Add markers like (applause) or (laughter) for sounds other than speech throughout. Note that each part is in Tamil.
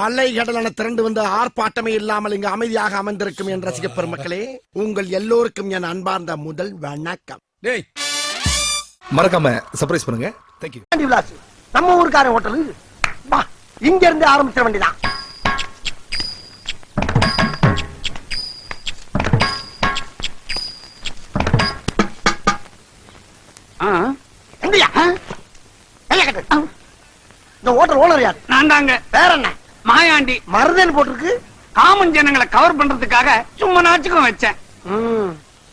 அலை கடலான திரண்டு வந்து ஆர்ப்பாட்டமே இல்லாமல் இங்கு அமைதியாக அமர்ந்திருக்கும் என் ரசிக பெருமக்களே உங்கள் எல்லோருக்கும் என் அன்பார்ந்த முதல் வணக்கம். டேய். மறக்காம சர்ப்ரைஸ் பண்ணுங்க. தேங்க்யூ விலாஸ் நம்ம ஊருக்காரன் ஹோட்டலு வா இங்க இருந்து ஆரம்பிச்சிட வேண்டியதான் இந்த ஹோட்டல் ஓனர் யார்? நான் தாங்க வேற என்ன? மாயாண்டி மருதேன்னு போட்டிருக்கு. காமன் ஜனங்களை கவர் பண்றதுக்காக சும்மா நாச்சுக்கும் வச்சேன்.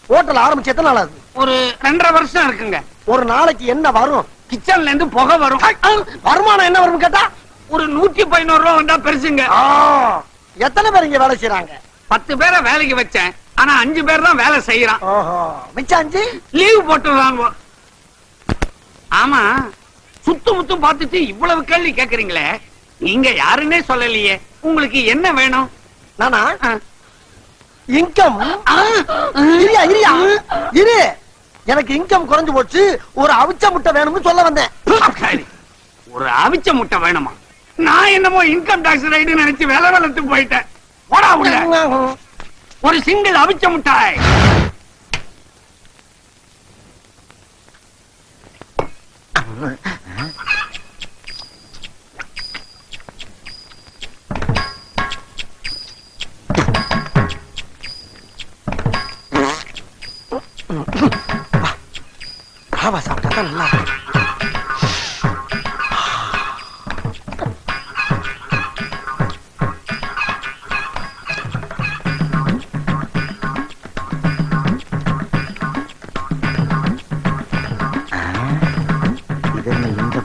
ஹோட்டல் ஆரம்பிச்சு எத்தனை நாள் ஆகுது ஒரு ரெண்டரை வருஷம் இருக்குங்க. ஒரு நாளைக்கு என்ன வரும்? கிச்சன்ல இருந்து புகை வரும். வருமானம் என்ன வரும் கேட்டா? ஒரு நூத்தி பதினோரு ரூபா வந்தா பெருசுங்க. எத்தனை பேர் இங்க வேலை செய்யறாங்க பத்து பேரை வேலைக்கு வச்சேன். ஆனா அஞ்சு பேர் தான் வேலை செய்யறான். மிச்சம் அஞ்சு? லீவ் போட்டுறாங்க ஆமா. சுத்து முத்து பார்த்துட்டு இவ்வளவு கேள்வி கேக்குறீங்களே. நீங்க யாருன்னே சொல்லலையே. உங்களுக்கு என்ன வேணும்? நானா. இன்கம். இரியா இரியா. இரு. எனக்கு இன்கம் குறைஞ்சு போச்சு. ஒரு அவிச்ச முட்டை வேணும்னு சொல்ல வந்தேன். ஒரு அவிச்ச முட்டை வேணுமா? நான் என்னமோ இன்கம் டாக்ஸ் ரைடு நினைச்சு வேலை வளர்த்து போயிட்டேன். போடா உள்ள. ஒரு சிங்கிள் அவிச்ச முட்டாய். பாவா சாப்பிட்டா தான் நல்லா இருக்கும்.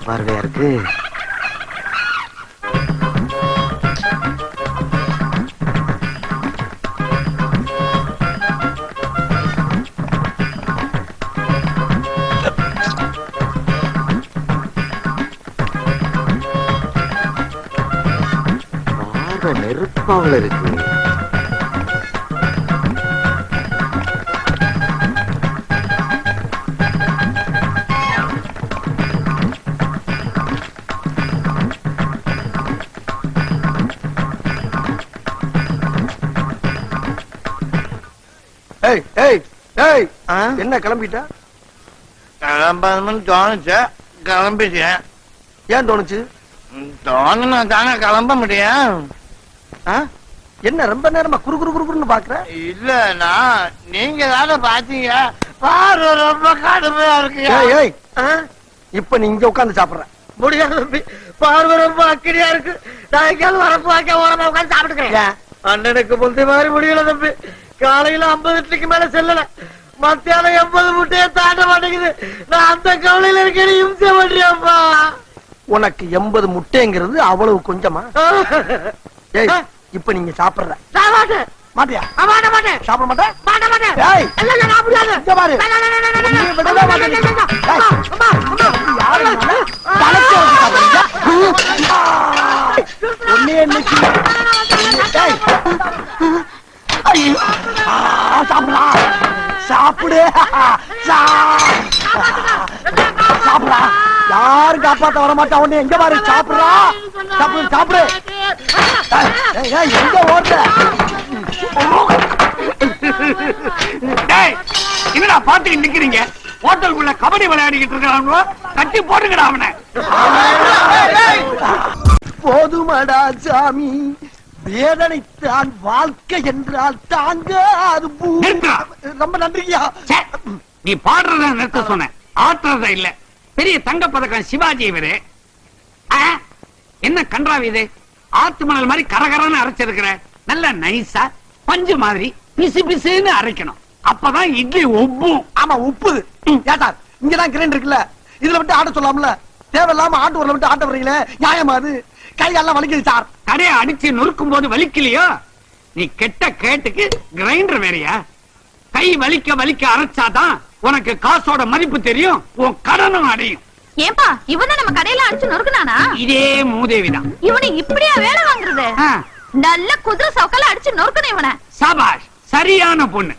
பார்வையா இருக்கு பார்வை நெருப்பாவில் இருக்கு. ஏய் ஏய் ஏய் என்ன கிளம்பிட்ட? கிளம்பணும்னு தோணுச்சு கிளம்பிட்டேன் ஏன் தோணுச்சு? தோணுனா தானே கிளம்ப முடியும்? என்ன ரொம்ப நேரமா குறு குறு குறுன்னு பாக்குற? இல்ல நான் நீங்க தானே பாத்தீங்க. பாரு ரொம்ப கடுமையா இருக்கு? இப்ப நீ இங்க உட்கார்ந்து சாப்பிடுற. முடியாது தம்பி. பார்வை ரொம்ப அக்கடியா இருக்கு. நான் எங்கேயாவது வரப்பு வாக்க ஓரமா உட்காந்து சாப்பிட்டுக்கிறேன்? அண்ணனுக்கு முந்தி மாதிரி முடியல தம்பி. காலையில ஐம்பது இட்லிக்கு மேல செல்லல. மத்தியானம் எண்பது முட்டையை தாண்ட மாட்டேங்குது. நான் அந்த கவலையில இருக்கேன் இம்சை பண்றியாப்பா. உனக்கு எண்பது முட்டைங்கிறது அவ்வளவு கொஞ்சமா? ஏய் இப்ப நீங்க சாப்பிடுற. மாட்டியா? மாட்ட மாட்டேன் சாப்பிட மாட்டேன்? மாட்ட மாட்டேன். ஏய் இல்ல யாரு சாப்பிடு. யாரும் காப்பாத்த வர மாட்டா உன்னை எங்க பாரு? சாப்பிடுறா. சாப்பிடு சாப்பிடு. எங்க ஓடுற? டேய் என்னடா பாத்துட்டு நிக்கிறீங்க? ஹோட்டலுக்குள்ள கபடி விளையாடிக்கிட்டு இருக்காங்க கட்டி போட்டுக்கடா அவனை. போதுமடா சாமி. வேதனைத்தான் வாழ்க்கை என்றால் தாங்க அது. ரொம்ப நன்றியா நீ பாடுறத நிறுத்த சொன்ன ஆட்டுறத இல்ல. பெரிய தங்க பதக்கம் சிவாஜி இவரு. என்ன கன்றாவி இது? ஆத்து மணல் மாதிரி கரகரன்னு அரைச்சிருக்கிற. நல்ல நைஸா பஞ்சு மாதிரி பிசு பிசுன்னு அரைக்கணும். அப்பதான் இட்லி ஒப்பும் ஆமா உப்பு. ஏட்டா இங்கதான் கிரைண்ட் இருக்குல்ல? இதுல விட்டு ஆட்ட சொல்லாமல தேவையில்லாம ஆட்டு ஊர்ல விட்டு ஆட்ட வர்றீங்களே நியாயமா அது? கையெல்லாம் வலிக்குது சார். கடையை அடிச்சு நொறுக்கும் போது வலிக்கலையோ? நீ கெட்ட கேட்டுக்கு கிரைண்டர் வேறயா? கை வலிக்க வலிக்க அரைச்சாதான் உனக்கு காசோட மதிப்பு தெரியும் உன் கடனும் அடையும். ஏன்பா இவன நம்ம கடையில அடிச்சு நொறுக்குனானா? இதே மூதேவிதான். இவனை இப்படியா வேலை வாங்குறது? நல்ல குதிரை சவுக்கல அடிச்சு நொறுக்கணும் இவனை. சபாஷ் சரியான பொண்ணு.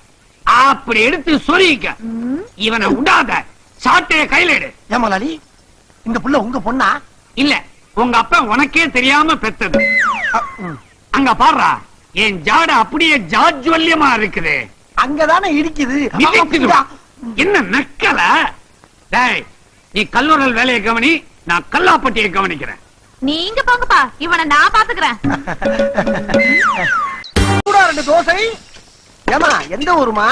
அப்படி எடுத்து சொருகிக்க இவனை விடாத சாட்டைய கையில எடு. ஏமாலாளி இந்த புள்ள உங்க பொண்ணா? இல்ல உங்க அப்பா உனக்கே தெரியாம பெத்தது. அங்க பாடுறா என் ஜாட அப்படியே ஜாஜ்வல்யமா இருக்குது. அங்கதானே இருக்குது. என்ன நக்கல? டேய் நீ கல்லூரல் வேலையை கவனி நான் கல்லாப்பட்டியை கவனிக்கிறேன். நீங்க போங்கப்பா இவனை நான் பாத்துக்கிறேன். சூடா ரெண்டு தோசை. ஏமா எந்த ஊருமா?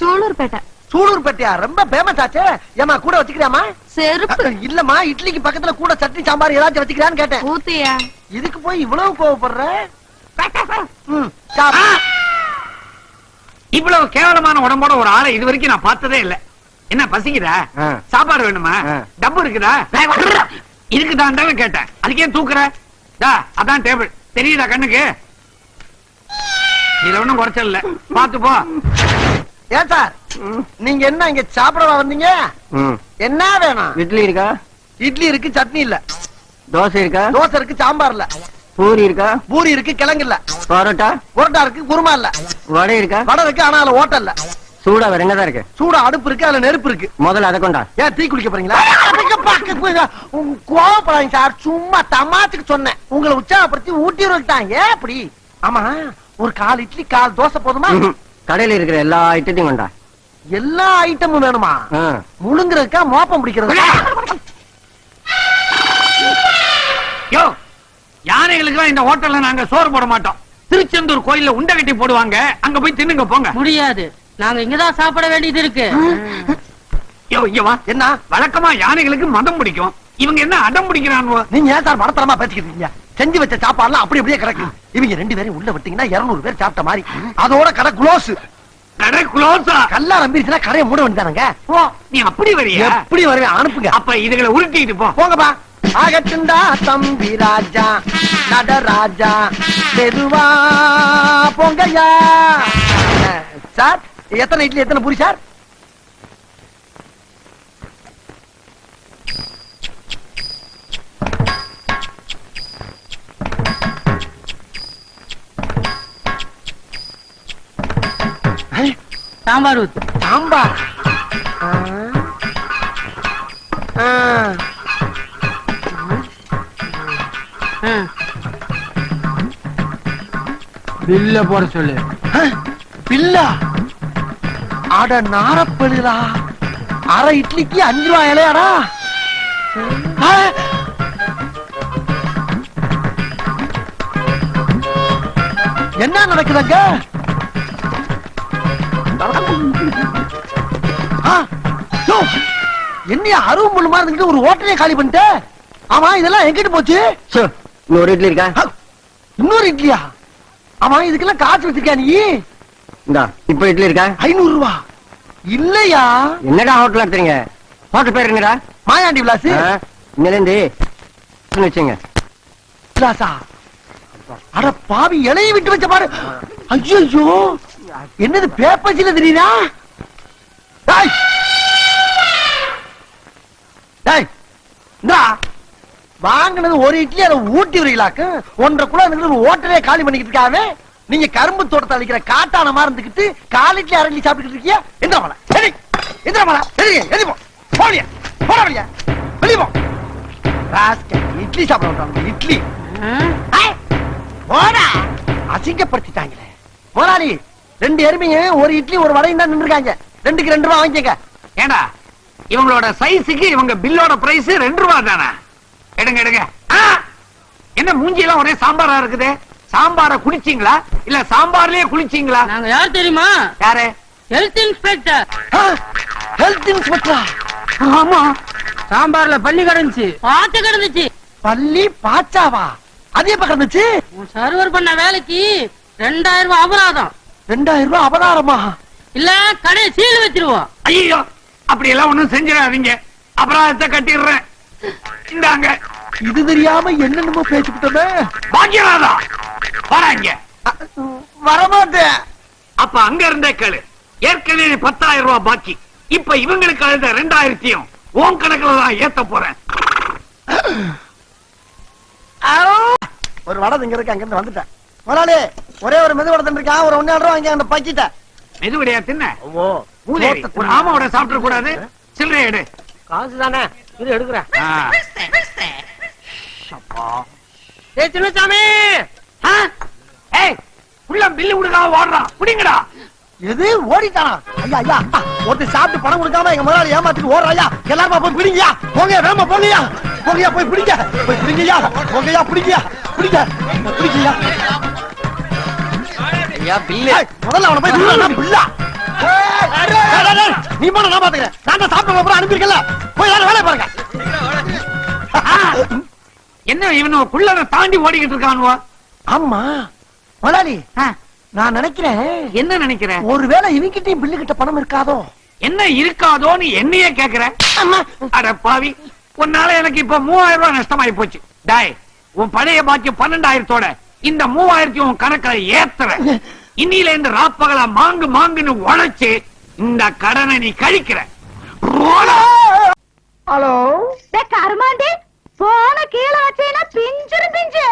சூலூர்பேட்டை. சூலூர்பேட்டையா? ரொம்ப ஃபேமஸ் ஆச்சே. ஏமா கூட வச்சுக்கிறியாமா செருப்பு. இல்லம்மா இட்லிக்கு பக்கத்துல கூட சட்னி சாம்பார் ஏதாச்சும் வச்சுக்கிறான்னு கேட்டேன். ஊத்தியா? இதுக்கு போய் இவ்வளவு கோவப்படுற? ம், ஆ! சாப்பிடு. இவ்வளவு கேவலமான உடம்போட ஒரு ஆளை இது வரைக்கும் நான் பார்த்ததே இல்ல. என்ன பசிக்குதா. சாப்பாடு வேணுமா. டப்பு இருக்குதா? டேய், வர்றா. இருக்குதான் தானே கேட்டேன். அதுக்கு தூக்குற? டா அதான் டேபிள். தெரியுதா கண்ணுக்கு? இதுல ஒண்ணும் குறைச்சல் இல்ல. பாத்து போ. ஏன் சார் நீங்க என்ன இங்க சாப்பிடவா வந்தீங்க? என்ன வேணும்? இட்லி இருக்கா? இட்லி இருக்கு சட்னி இல்ல. தோசை இருக்கா? தோசை இருக்கு சாம்பார் இல்ல. பூரி இருக்கா? பூரி இருக்கு கிழங்கு இல்ல. பரோட்டா? புரோட்டா இருக்கு குருமா இல்ல. வடை இருக்கா? வடை இருக்கு ஆனா அதுல ஓட்டல் இல்ல. சூடா வேற என்னதான் இருக்கு? சூடா அடுப்பு இருக்கு அதுல நெருப்பு இருக்கு. முதல்ல அதை கொண்டா. ஏன் டீ குளிக்க போறீங்களா? கோவப்படாதீங்க சார். சும்மா தமாத்துக்கு சொன்னேன். உங்களை உற்சாகப்படுத்தி ஊட்டி விட்டாங்க ஏன் அப்படி? ஆமா ஒரு கால் இட்லி கால் தோசை போதுமா. கடையில இருக்கிற எல்லா ஐட்டத்தையும் கொண்டா. எல்லா ஐட்டமும் வேணுமா. முழுங்குறதுக்கா மோப்பம் பிடிக்கிறது யோ! யானைகளுக்கு இந்த ஹோட்டல்ல நாங்க சோறு போட மாட்டோம். திருச்செந்தூர் கோயில்ல உண்டை கட்டி போடுவாங்க. அங்க போய் தின்னுங்க போங்க. முடியாது. நாங்க இங்கதான் சாப்பிட வேண்டியது இருக்கு. யோ இங்க வா. என்ன? வழக்கமா யானைகளுக்கு மதம் பிடிக்கும். இவங்க என்ன அடம் பிடிக்கிறானுவோ? நீங்க ஏன் சார் மடத்தரமா பேசிக்கிட்டு இருக்கீங்க? செஞ்சு வச்ச சாப்பாடுலாம் அப்படி அப்படியே கிடக்கு. இவங்க ரெண்டு பேரும் உள்ள விட்டீங்கன்னா 200 பேர் சாப்பிட்ட மாதிரி. அதோட கடை குளோஸ். கடை குளோஸா? கல்லா நம்பிருச்சுன்னா கடையை மூட வேண்டியதானங்க? ஓ நீ அப்படி வரியா? எப்படி வருவேன் அனுப்புங்க. அப்ப இதுகளை உருட்டிட்டு போ. போங்கப்பா. ஆகட்டுண்டா தம்பி ராஜா நடராஜா மெதுவா போங்கய்யா. அஹ், சார் எத்தனை இட்லி எத்தனை பூரி சார்? சாம்பார் சாம்பார்? ஆ. பில்ல போட சொல்லு. பில்லா? அட நாரப்பழுதா அரை இட்லிக்கு அஞ்சு ரூபாய் இலையாடா. என்ன நடக்குதுங்க? என்னையா அருவம் மாதிரி இருந்துட்டு ஒரு ஹோட்டலே காலி பண்ணிட்ட? ஆமா இதெல்லாம் எங்கிட்டு போச்சு? சோ, இன்னொரு இட்லி இருக்கா? இன்னொரு இட்லியா? ஆமா இதுக்கெல்லாம் காசு வச்சிருக்கியா நீ? இந்தா இப்ப இட்லி இருக்கா? ஐநூறு ரூபா இல்லையா? என்னடா ஹோட்டல் நடத்துறீங்க ஹோட்டல் பேர் என்னடா? மாயாண்டி விலாஸ் இருந்து வச்சுங்க விலாசா? அட பாவி இலையை விட்டு வச்ச பாரு. ஐயோ என்னது பேப்பர்ஸ்ல தெரியுதா? டேய்! டேய்! இந்தா. வாங்கினது ஒரு இட்லி அதை ஊட்டி வரீங்களாக்கு ஒன்றரை இருந்துட்டு ஒரு ஹோட்டலே காலி பண்ணிக்கிட்டு இருக்காவே? நீங்க கரும்பு தோட்டத்தை அழிக்கிற காட்டான மாதிரி இருந்துக்கிட்டு கால் இட்லி சாப்பிட்டுக்கிட்டு இருக்கியா? எந்திர மலை சரி. எந்திர மலை சரி எதி போ. போடியா போட வழியா. வெளிய போ. இட்லி சாப்பிட விட்டாங்க இட்லி. போடா அசிங்கப்படுத்திட்டாங்களே. முதலாளி ரெண்டு எருமைங்க ஒரு இட்லி ஒரு வடையும் தான் நின்றுருக்காங்க ரெண்டுக்கு ரெண்டு ரூபா வாங்கிக்கங்க. ஏண்டா? இவங்களோட சைஸுக்கு இவங்க பில்லோட பிரைஸ் ரெண்டு ரூபா தானே? எடுங்க எடுங்க. ஆ! என்ன மூஞ்சி எல்லாம் ஒரே சாம்பாரா இருக்குது? சாம்பார குடிச்சீங்களா இல்ல சாம்பார்லயே குளிச்சீங்களா? நாங்க யார் தெரியுமா? யாரு? ஹெல்த் இன்ஸ்பெக்டர் ஹெல்த் இன்ஸ்பெக்டரா ஆமா. சாம்பார்ல பள்ளி கிடந்துச்சு. பார்த்து கிடந்துச்சு. பள்ளி பாச்சாவா? அது எப்ப கிடந்துச்சு? உன் சர்வர் பண்ண வேலைக்கு ரெண்டாயிரம் ரூபாய் அபராதம். ரெண்டாயிரம் ரூபாய் அபதாரமா இல்ல கடையை சீல் வச்சிருவோம். ஐயோ அப்படி எல்லாம் ஒண்ணும் செஞ்சிடாதீங்க. அபராதத்தை கட்டிடுறேன். இந்தாங்க. இது தெரியாம என்னென்னமோ பேசிக்கிட்டோமே. பாக்கியராதா வராங்க வரமாட்டேன். அப்ப அங்க இருந்தே கேளு. ஏற்கனவே பத்தாயிரம் ரூபாய் பாக்கி. இப்ப இவங்களுக்கு அழுத ரெண்டாயிரத்தையும் உன் கணக்குல தான் ஏத்த போறேன். ஒரு வடை இங்க இருக்கு அங்க இருந்து வந்துட்டேன். முதலாளி ஒரே ஒரு மெது வடை இருக்கா ஒரு ஒன்னு ரூபா வாங்கி அந்த பக்கிட்ட. மெதுவடையா தின்ன? ஓ மூதேவி ஒரு ஆமாவோட சாப்பிட கூடாது சில்லறை எடு. காசு தானே? இது எடுக்கிறேன் ஆ. ஏ சின்னசாமி! ஆ, பில்லு கொடுக்காம ஓடுறான் புடிங்கடா. எது? ஓடிட்டானா? ஐயா ஐயா. ஒருத்தர் சாப்பிட்டு பணம் கொடுக்காம எங்க முதலாளி ஏமாத்திட்டு ஓடுறாயா எல்லாரும் போய் பிடிங்கயா போங்க வேமா போங்கயா போங்கயா போய் பிடிங்க. போய் பிடிங்கயா போங்கயா பிடிங்கயா பிடிங்க. பிடிங்கயா ஏய், முதல்ல அவனை போய் பிடிடா, நீ போன நான் பாத்துக்கிறேன். நான் சாப்பிட்டு அப்புறம் அனுப்பியிருக்கல போய் எல்லாரும் வேலையை பாருங்க. என்ன இவனு குள்ளத தாண்டி ஓடிக்கிட்டு இருக்கானுவா ஆமா. முதலாளி நான் நினைக்கிறேன் என்ன நினைக்கிற ஒருவேளை இவங்கிட்டயும் பில்லு கிட்ட பணம் இருக்காதோ? என்ன இருக்காதோன்னு என்னையே கேக்குற? அம்மா. அட பாவி உன்னால எனக்கு இப்ப மூவாயிரம் ரூபாய் நஷ்டமாயி போச்சு. டாய் உன் பழைய பாக்கி பன்னெண்டாயிரத்தோட இந்த மூவாயிரத்தி உன் கணக்குல ஏத்துற இன்னில இருந்து ராப்பகலா மாங்கு மாங்குன்னு உழைச்சு இந்த கடனை நீ கழிக்கிற. ஹலோ? கருமாண்டி போன கீழே வச்சீங்கன்னா பிஞ்சிரு பிஞ்சு.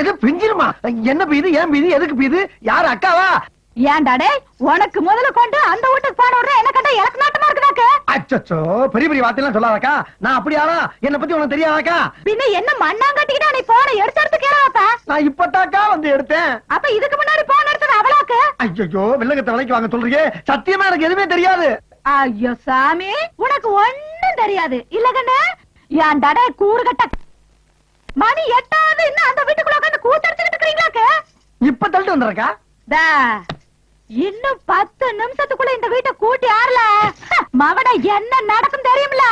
எது பிஞ்சிருமா? என்ன பீது ஏன் பீது எதுக்கு பீது? யாரு அக்காவா? ஏன்டா டேய் உனக்கு முதல்ல கொண்டு அந்த வீட்டுக்கு போன உடனே என்ன கண்டா எனக்கு நாட்டமா இருக்குதாக்கு அச்சச்சோ பெரிய பெரிய வார்த்தையெல்லாம் சொல்லாதக்கா. நான் அப்படி ஆளா என்ன பத்தி உனக்கு தெரியாதாக்கா? பின்ன என்ன மண்ணாங்கட்டிக்கிட்டா நீ போன எடுத்து எடுத்து கீழே வைப்ப? நான் இப்பதாக்கா வந்து எடுத்தேன். அப்ப இதுக்கு முன்னாடி போன எடுத்தது அவளாக்கு? ஐயோ வெள்ளங்கத்தை விலைக்கு வாங்க சொல்றீங்க. சத்தியமா எனக்கு எதுவுமே தெரியாது. ஐயோ சாமி உனக்கு ஒண்ணும் தெரியாது. இல்ல கண்ணு ஏன் டடே கூறு கட்ட மணி எட்டாவது இன்னும் அந்த வீட்டுக்குள்ள உட்காந்து கூத்தடிச்சுக்கிட்டு இருக்கீங்களாக்கு இப்ப தள்ளிட்டு வந்துடுறக்கா தா, இன்னும் பத்து நிமிஷத்துக்குள்ள இந்த வீட்டை கூட்டி ஆறல. மவட என்ன நடக்கும் தெரியுமில?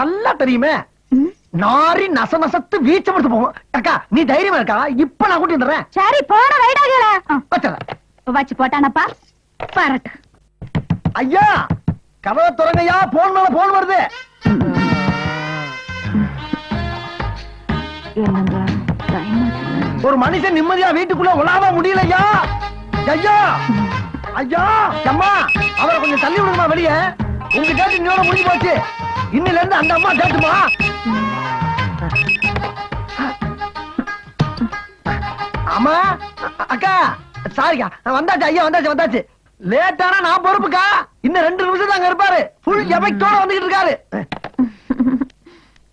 நல்லா தெரியுமே. நாரி நச நசத்து வீச்ச எடுத்து போவோம் அக்கா நீ தைரியமா இருக்கா? இப்ப நான் கூட்டி வந்துடுறேன் சரி போன வச்சிடறேன். வச்சு போட்டானப்பா. பரட்டு. ஐயா கதவை திறங்கய்யா போன் மேல போன் வருது. ஒரு மனுஷன் நிம்மதியா வீட்டுக்குள்ள உலாவ முடியலையா? ஐயா! ஐயா! அம்மா! அவரை கொஞ்சம் தள்ளி விடுமா வெளியே. உங்க கேட்டு இன்னோட முடிஞ்சு போச்சு. இன்னில இருந்து அந்த அம்மா டேட்டுமா அம்மா அக்கா சாரிக்கா. வந்தாச்சு ஐயா வந்தாச்சு வந்தாச்சு. லேட்டானா நான் பொறுப்புக்கா? இன்னும் ரெண்டு நிமிஷம் தாங்க இருப்பாரு. ஃபுல் எபெக்டோட வந்துகிட்டு இருக்காரு.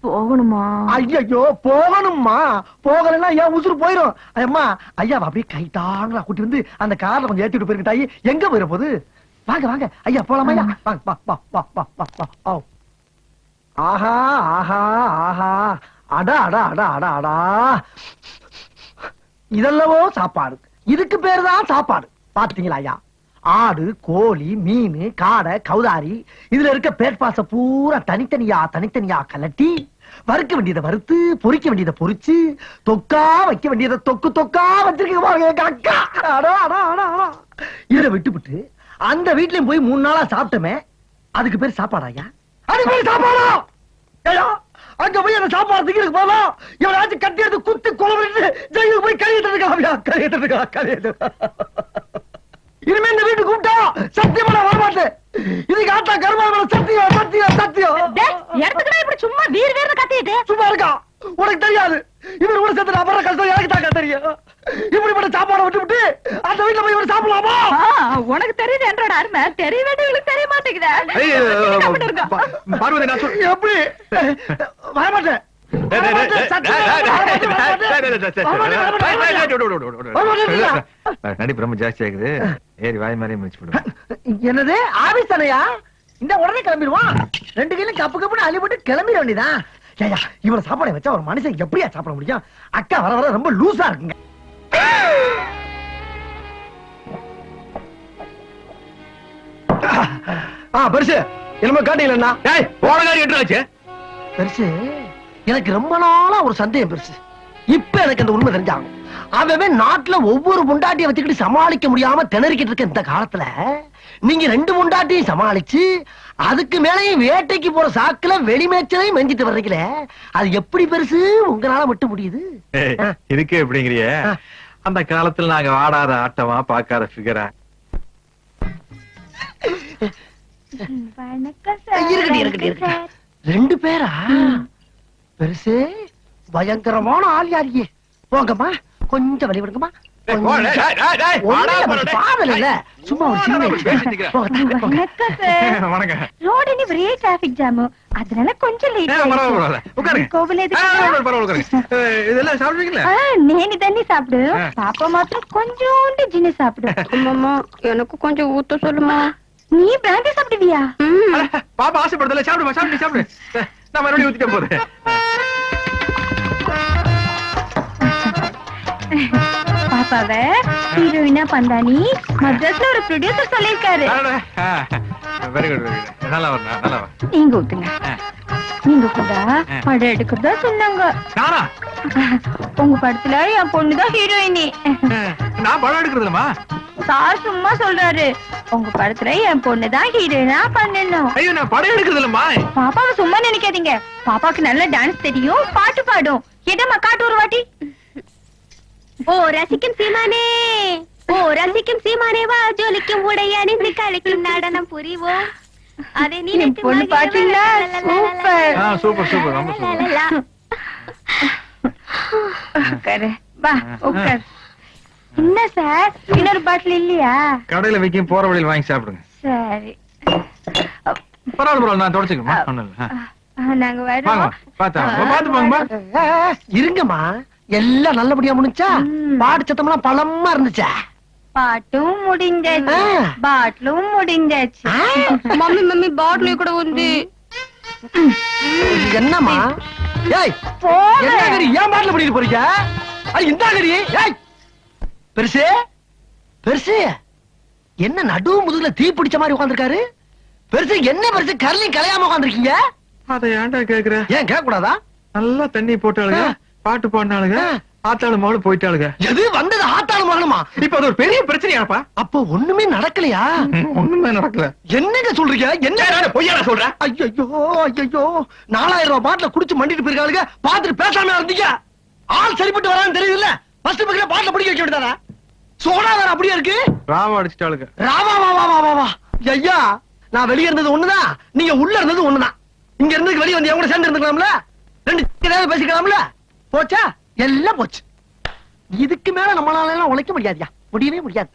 போகணுமா? ஐயோ போகணும்மா. போகலன்னா ஏன் உசுறு போயிரும். அம்மா ஐயா அப்படியே கைட்டாங்களா கூட்டி வந்து அந்த கார்ல கொஞ்சம் ஏத்திட்டு போயிருங்க தாயி. எங்க போயிட போகுது வாங்க வாங்க. ஐயா போலாமா ஐயா? வாங்க வா வா வா வா வா வா. ஆ. ஆஹா ஆஹா ஆஹா. அடா அடா அடா அடா அடா. இதெல்லவோ சாப்பாடு. இதுக்கு பேரு தான் சாப்பாடு. பாத்தீங்களா ஐயா? ஆடு கோழி மீன் காடை கௌதாரி இதுல இருக்க பேட்பாச பூரா தனித்தனியா தனித்தனியா கலட்டி வறுக்க வேண்டியதை வறுத்து பொரிக்க வேண்டியதை பொரிச்சு தொக்கா வைக்க வேண்டியதை தொக்கு தொக்கா வச்சிருக்கீங்க பாருங்க. இதை விட்டுவிட்டு அந்த வீட்லயும் போய் மூணு நாளா சாப்பிட்டோமே அதுக்கு பேர் சாப்பாடா ஐயா? அதுக்கு பேர் சாப்பாடா? அங்க போய் அந்த சாப்பாடு திங்கிறதுக்கு போதா இவனாச்சும் கட்டி எடுத்து குத்து ஜெயிலுக்கு போய் கழியிட்டு இருக்கா கழியிட்டு இருக்கா கழியிட்டு இனிமே இந்த வீட்டுக்கு கூப்பிட்டா சத்தியமா நான் வரமாட்டேன் இதுக்கு ஆட்டா கருமாவள சத்தியம் சத்தியம் சத்தியம் எடுத்துக்கிட்டா இப்படி சும்மா வீர் வீர்னு கத்திட்டு சும்மா இருக்கா? உனக்கு தெரியாது. இவர் கூட சேர்த்து நான் கஷ்டம் எனக்கு தாக்கா தெரியும். இப்படிப்பட்ட சாப்பாடை விட்டு விட்டு அந்த வீட்டுல போய் இவர் சாப்பிடலாமா? உனக்கு தெரியுது என்றோட அருமை. தெரிய வேண்டியவங்களுக்கு தெரிய மாட்டேங்குதா. பார்வதி நான் எப்படி? வரமாட்டேன் நடிப்பு ரொம்ப ஜாஸ்தி ஆகுது ஏறி வாய் முடிச்சு போடுவேன் என்னது ஆபீஸ் தானையா இந்த உடனே கிளம்பிடுவான் ரெண்டு கையிலும் கப்பு கப்புன்னு அள்ளிப்பட்டு கிளம்பிட வேண்டியதான் ஏயா இவ்வளவு சாப்பாடை வச்சா ஒரு மனுஷன் எப்படியா சாப்பிட முடியும் அக்கா வர வர ரொம்ப லூசா இருக்குங்க ஆ பெருசு என்னமோ காட்டீங்களா ஏய் போன காரி எட்டு ஆச்சு பெருசு எனக்கு ரொம்ப நாளா ஒரு சந்தேகம் பெருசு. இப்ப எனக்கு அந்த உண்மை தெரிஞ்சாகும் அவன் நாட்டுல ஒவ்வொரு முண்டாட்டியை வச்சுக்கிட்டு சமாளிக்க முடியாம திணறிக்கிட்டு இருக்க இந்த காலத்துல நீங்க ரெண்டு முண்டாட்டியும் சமாளிச்சு அதுக்கு மேலயும் வேட்டைக்கு போற சாக்குல வெளிமேச்சலையும் மெஞ்சிட்டு வர்றீங்களே அது எப்படி பெருசு? உங்களால மட்டும் முடியுது. இதுக்கு எப்படிங்கிறிய. அந்த காலத்துல நாங்க ஆடாத ஆட்டமா பார்க்காத ஃபிகரா இருக்கட்டும் இருக்கட்டும் ரெண்டு பேரா? பெருசு பயங்கரமான ஆள் யாரியே போங்கம்மா கொஞ்சம் வழி விடுங்கம்மா (laughs) அதனால கொஞ்சம் (laughs) சாப்பிடு. பாப்பா மாத்திரம் கொஞ்சோண்டு ஜின்னு சாப்பிடு. அம்மாமா எனக்கு கொஞ்சம் ஊத்த சொல்லுமா நீ பிராந்தி சாப்பிடுவியா? பாப்பா ஆசைப்படுதல சாப்பிடுமா சாப்பிடு சாப்பிடு. நான் மறுபடியும் ஊத்திக்க போறேன். பாப்பாவ ஹீரோயினா பந்தானி. மദ്രാஸ்ல ஒரு ப்ரொடியூசர் சொல்லிருக்காரு வெரி குட் வெரி குட் நல்லா வரணும் நல்லா வர நீங்க ஊத்துங்க. நீங்க கூட படம் எடுக்கிறதா சொன்னாங்க. நானா? உங்க படத்துல என் பொண்ணுதான் ஹீரோயினி நான் படம் எடுக்கிறது இல்லம்மா சார் சும்மா சொல்றாரு. உங்க படத்துல என் பொண்ணுதான் ஹீரோயினா பண்ணணும். ஐயோ நான் படம் எடுக்கிறது இல்லம்மா பாப்பாவை சும்மா நினைக்காதீங்க. பாப்பாக்கு நல்ல டான்ஸ் தெரியும் பாட்டு பாடும். என்னம்மா காட்டு ஒரு வாட்டி. ஓ ரசிக்கும் சீமானே. ஓ ரசிக்கும் சீமானே வா ஜொலிக்கும் உடை அணிந்து கழிக்கும் நடனம் புரிவோம். அதை நீ பொண்ணு பாத்தீங்களா சூப்பர். ஆ சூப்பர் சூப்பர். ரொம்ப சூப்பர். உட்காரு. வா உட்காரு. என்ன சார்? இன்னொரு பாட்டில் இல்லையா? கடையில விற்கும் போற வழியில் வாங்கி சாப்பிடுங்க. சரி. பரவாயில்ல பரவாயில்ல நான் தொடச்சுக்கமா நாங்க வரோம் பாத்து போங்கம்மா இருங்கம்மா. எல்லாம் நல்லபடியா முடிஞ்சா? பாட்டு சத்தம்லாம் பழமா இருந்துச்சா? பாட்டும் முடிஞ்சாச்சு. பாட்டிலும் முடிஞ்சாச்சு. மம்மி மம்மி பாட்டில் கூட உண்டு என்னம்மா? ஏய் என்ன ஏன் பாட்டில் பிடிக்க போறீங்க? இந்த ஏய் பெருசு? பெருசு? என்ன நடு முதுகுல தீ பிடிச்ச மாதிரி உட்கார்ந்திருக்காரு? பெருசு என்ன பெருசு? கரலையும் கலையாம உட்கார்ந்திருக்கீங்க? அதை ஏன்டா கேக்குற? ஏன் கேட்க கூடாதா நல்லா தண்ணி போட்டாளுங்க. பாட்டு பாடினாளுங்க. ஆத்தாளு மகளும் போயிட்டாளுங்க. எது? வந்தது ஆத்தாள் மகனுமா இப்ப அது ஒரு பெரிய பிரச்சனையாப்பா. அப்போ ஒண்ணுமே நடக்கலையா? (laughs) ஒண்ணுமே நடக்கல. என்னங்க சொல்றீங்க? என்ன? பொய்யா சொல்றேன். ஐயோ ஐயோ நாலாயிரம் ரூபாய் பாட்டில குடிச்சு மண்டிட்டு போயிருக்காளுங்க. பாத்துட்டு பேசாம இருந்தீங்க. ஆள் சரிப்பட்டு வரான்னு தெரியுதுல்ல? ஃபர்ஸ்ட் பக்கத்துல பாட்டில பிடிக்க வைக்க வேண்டியதானே சோடா வேற அப்படியே இருக்கு? ராவா அடிச்சிட்டாளுங்க. ராவா வா வா வா வா வா. ஐயா நான் வெளிய இருந்தது ஒண்ணுதான். நீங்க உள்ள இருந்தது ஒண்ணுதான். இங்க இருந்து வெளிய வந்து என் கூட சேர்ந்து இருந்துக்கலாம்ல? ரெண்டு ஏதாவது பேசிக்கலாம்ல? போச்சா? எல்லாம் போச்சு. இதுக்கு மேல நம்மளால எல்லாம் உழைக்க முடியாதுயா? முடியவே முடியாது.